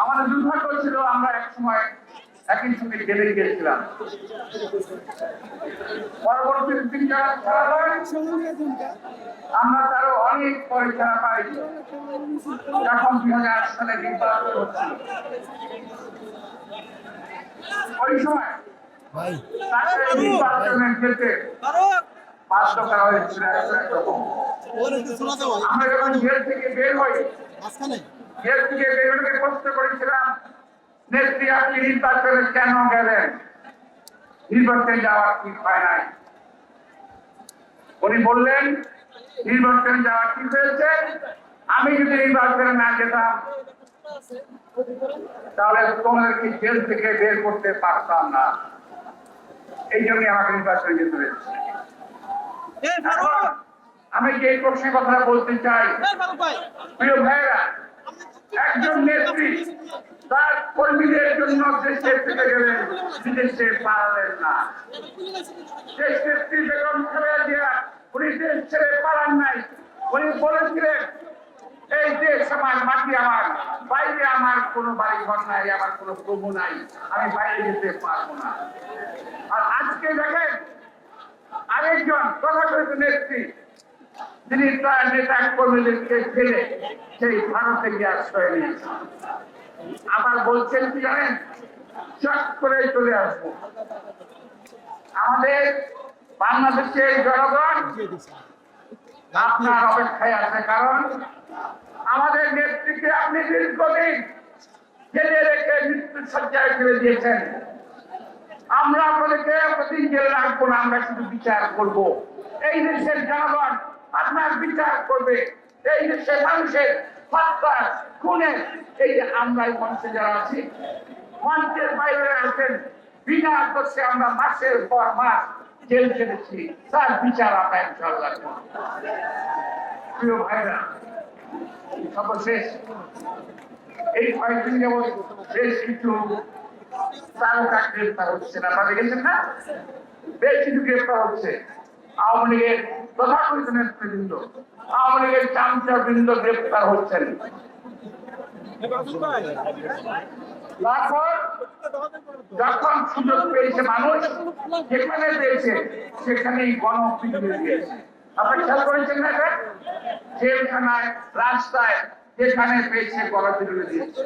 আমাদের দুর্ভাগ্য ছিল আমরা এক সময় একই সঙ্গে গেলে গিয়েছিলাম। পরবর্তী দিন যারা আমরা তারও অনেক পরে খেলা পাই। যখন দুই হাজার সালে নির্বাচন হচ্ছিল ওই সময় ভাই। তাকে নির্বাচনের ক্ষেত্রে বাধ্য করা হয়েছিল আমরা যখন জেল থেকে বের হই মাঝখানে? জেল থেকে প্রশ্ন করেছিলাম। নেত্রী আপনি নির্বাচনে কেন গেলেন? নির্বাচনে যাওয়ার ঠিক হয় নাই? উনি বললেন নির্বাচনে যাওয়ার ঠিক হয়েছে? আমি যদি নির্বাচনে না যেতাম তাহলে তোমাদেরকে জেল থেকে বের করতে পারতাম না। এই জন্য আমাকে নির্বাচনে যেতে হয়েছে। আমি যে প্রশ্নের কথা বলতে চাই প্রিয় ভাইরা একজন নেত্রী তার কর্মীদের জন্য দেশে থেকে গেলেন বিদেশে পালালেন না। দেশ নেত্রী বেগম খালেদা জিয়া উনি দেশ ছেড়ে পালান নাই। উনি বলেছিলেন এই দেশ আমার মাটি আমার বাইরে আমার কোনো বাড়ি ঘর নাই আমার কোনো প্রভু নাই আমি বাইরে যেতে পারব না। আর আজকে দেখেন আরেকজন তথাকথিত নেত্রী তিনি তার নেতা কর্মীদেরকে ফেলে সেই ভারতে গিয়ে আশ্রয় নিয়েছেন আবার বলছেন কি জানেন? চট করে চলে আমাদের বাংলাদেশের জনগণ আপনার অপেক্ষায় আছে, কারণ আমাদের আপনি দীর্ঘদিন জেলে রেখে মৃত্যু সজ্জায় ফেলে দিয়েছেন। আমরা আপনাদেরকে প্রতিদিন জেলে রাখব না, আমরা শুধু বিচার করব। এই দেশের জনগণ আপনার বিচার করবে। এই দেশের মানুষের হত্যা, খুনে, এই যে আমরা মঞ্চে যারা আছি মঞ্চের বাইরে আছেন বিনা দোষে আমরা মাসের পর মাস জেল কেটেছি তার বিচার আমরা ইনশাল্লাহ। প্রিয় ভাইরা সর্বশেষ এই কয়েকদিন যেমন বেশ কিছু তারকা গ্রেপ্তার হচ্ছে। না আপনারা দেখেছেন না? বেশ কিছু গ্রেপ্তার হচ্ছে। আওয়ামী লীগের নেতৃবৃন্দ, আওয়ামী লীগের হচ্ছেন। যখন সুযোগ পেয়েছে মানুষ, যেখানে পেয়েছে, সেখানেই দিয়েছে। খেয়াল করেছেন না রাস্তায় যেখানে পেয়েছে দিয়েছে।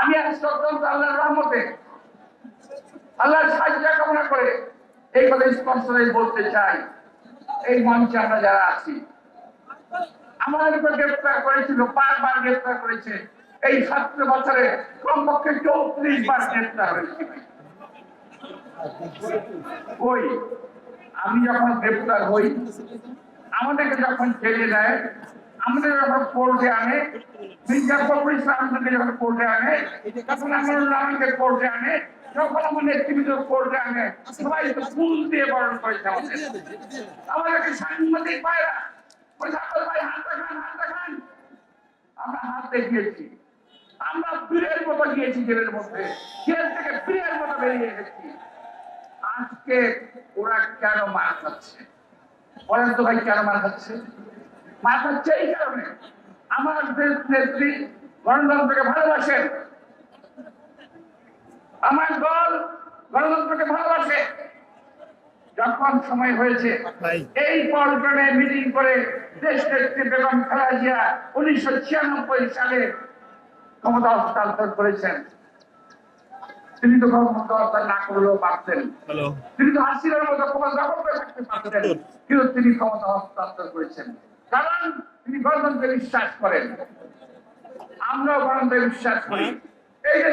আমি আজ অত্যন্ত আল্লাহর রহমতে, আল্লাহর সাহায্য কামনা করে এই কথা স্পষ্টভাবে বলতে চাই। এই মঞ্চে আমরা যারা আছি আমাদের উপর গ্রেপ্তার করেছিল, বারবার গ্রেপ্তার করেছে। এই সতেরো বছরে কমপক্ষে চৌত্রিশ বার গ্রেপ্তার হয়েছে। ওই, আমি যখন গ্রেপ্তার হই, আমাদেরকে যখন জেলে দেয়, আমাদের যখন কোর্টে আনে, মির্জা ফখরুল ইসলামকে যখন কোর্টে আনে, তখন আমার কোর্টে আনে যখন সবাই ফুল দিয়ে বরণ সাংবাদিক আমরা আমরা বীরের মতো গিয়েছি জেলের মধ্যে। জেল থেকে বীরের মতো বেরিয়ে এসেছি। আজকে ওরা কেন মার খাচ্ছে? বলেন তো ভাই, কেন মার খাচ্ছে? মার খাচ্ছে এই কারণে। আমার দেশ নেত্রী গণতন্ত্রকে ভালোবাসেন। আমার দল গণতন্ত্রকে ভালোবাসে। যখন সময় হয়েছে এই পল্টনে মিটিং করে দেশ নেত্রী বেগম খালেদা জিয়া উনিশশো ছিয়ানব্বই সালে ক্ষমতা হস্তান্তর করেছেন। তিনি তো ক্ষমতা হস্তান্তর না করলেও পারতেন। তিনি তো হাসিনার মতো ক্ষমতা দখল করে থাকতে পারতেন কিন্তু তিনি ক্ষমতা হস্তান্তর করেছেন। কারণ তিনি গণতন্ত্রে বিশ্বাস করেন। আমরাও গণতন্ত্রে বিশ্বাস করি।